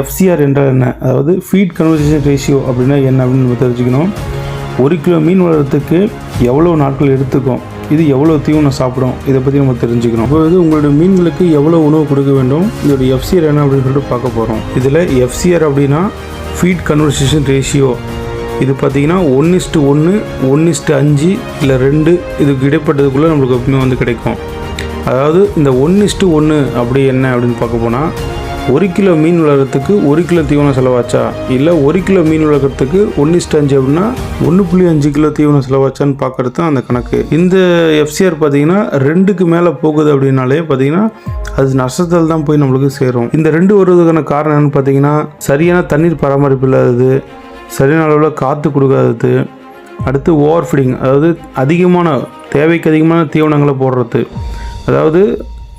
FCR என்றால் என்ன? அதாவது ஃபீட் கன்வர்சேஷன் ரேஷியோ அப்படின்னா என்ன அப்படின்னு நம்ம தெரிஞ்சுக்கணும். ஒரு கிலோ மீன் வளர்கிறதுக்கு எவ்வளோ நாட்கள் எடுத்துக்கும்? இது எவ்வளோ தீவனம் சாப்பிடும்? இதை பற்றி நம்ம தெரிஞ்சுக்கணும். இப்போ வந்து உங்களோட மீன்களுக்கு எவ்வளோ உணவு கொடுக்க வேண்டும்? இதோட எஃப்சிஆர் என்ன அப்படின்னு சொல்லிட்டு பார்க்க போகிறோம் இதில் எஃப்சிஆர் அப்படின்னா ஃபீட் கன்வர்சேஷன் ரேஷியோ இது பார்த்தீங்கன்னா ஒன் இஸ்ட்டு ஒன்று ஒன் இஸ்ட்டு அஞ்சு இல்லை ரெண்டு இதுக்கு இடைப்பட்டதுக்குள்ளே நம்மளுக்கு எப்பவுமே வந்து கிடைக்கும். அதாவது இந்த ஒன் இஸ்ட்டு ஒன்று அப்படி என்ன அப்படின்னு பார்க்க போனால் ஒரு கிலோ மீன் வளர்கிறதுக்கு ஒரு கிலோ தீவனம் செலவாச்சா? இல்லை ஒரு கிலோ மீன் வளர்க்குறதுக்கு ஒன்று இஸ்ட்டு அஞ்சு அப்படின்னா ஒன்று புள்ளி அஞ்சு கிலோ தீவனம் செலவாச்சான்னு பார்க்கறது தான் அந்த கணக்கு. இந்த எஃப்சிஆர் பார்த்தீங்கன்னா ரெண்டுக்கு மேலே போகுது அப்படின்னாலே பார்த்தீங்கன்னா அது நஷ்டத்தில் தான் போய் நம்மளுக்கு சேரும். இந்த ரெண்டு வருவதுக்கான காரணம் என்னன்னு பார்த்தீங்கன்னா சரியான தண்ணீர் பராமரிப்பு இல்லாதது சரியான அளவில் காற்று கொடுக்காதது அடுத்து ஓவர் ஃபீடிங் அதாவது அதிகமான தேவைக்கு அதிகமான தீவனங்களை போடுறது. அதாவது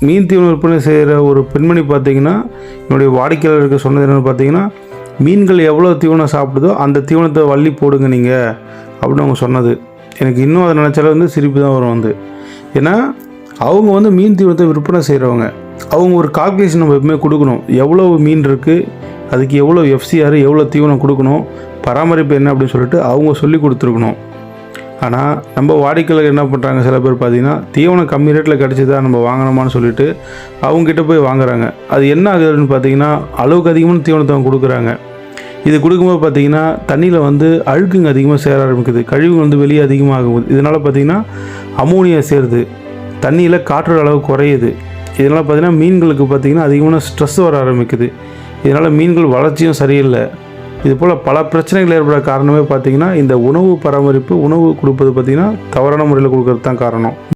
மீன் தீவனம் விற்பனை செய்கிற ஒரு பெண்மணி பார்த்தீங்கன்னா என்னுடைய வாடிக்கையாளருக்கு சொன்னது என்னென்னு பார்த்தீங்கன்னா மீன்கள் எவ்வளோ தீவனம் சாப்பிடுதோ அந்த தீவனத்தை வள்ளி போடுங்க நீங்கள் அப்படின்னு அவங்க சொன்னது. எனக்கு இன்னும் அதை நினச்சாலே வந்து சிரிப்பு தான் வரும் வந்து. ஏன்னா அவங்க வந்து மீன் தீவனத்தை விற்பனை செய்கிறவங்க அவங்க ஒரு கால்குலேஷன் நம்ம எப்பவுமே கொடுக்கணும். எவ்வளோ மீன் இருக்குது அதுக்கு எவ்வளோ எஃப்சிஆர் எவ்வளோ தீவனம் கொடுக்கணும் பராமரிப்பு என்ன அப்படின்னு சொல்லிட்டு அவங்க சொல்லி கொடுத்துருக்கணும். ஆனால் நம்ம வாடிக்கையாளர் என்ன பண்ணுறாங்க சில பேர் பார்த்தீங்கன்னா தீவனம் கம்மி ரேட்டில் கிடச்சிதா நம்ம வாங்கணுமான்னு சொல்லிட்டு அவங்ககிட்ட போய் வாங்குறாங்க. அது என்ன ஆகுதுன்னு பார்த்தீங்கன்னா அளவுக்கு அதிகமான தீவனத்தை அவங்க கொடுக்குறாங்க. இது கொடுக்கும்போது பார்த்தீங்கன்னா தண்ணியில் வந்து அழுக்குங்க அதிகமாக சேர ஆரம்பிக்குது. கழிவுகள் வந்து வெளியே அதிகமாகும் இதனால் பார்த்தீங்கன்னா அமோனியா சேருது. தண்ணியில் காற்றோட அளவு குறையுது. இதனால் பார்த்தீங்கன்னா மீன்களுக்கு பார்த்தீங்கன்னா அதிகமான ஸ்ட்ரெஸ் வர ஆரம்பிக்குது. இதனால் மீன்கள் வளர்ச்சியும் சரியில்லை. இது போல் பல பிரச்சனைகள் ஏற்பட காரணமே பார்த்தீங்கன்னா இந்த உணவு பராமரிப்பு உணவு கொடுப்பது பார்த்தீங்கன்னா தவறான முறையில் கொடுக்கறது தான் காரணம்.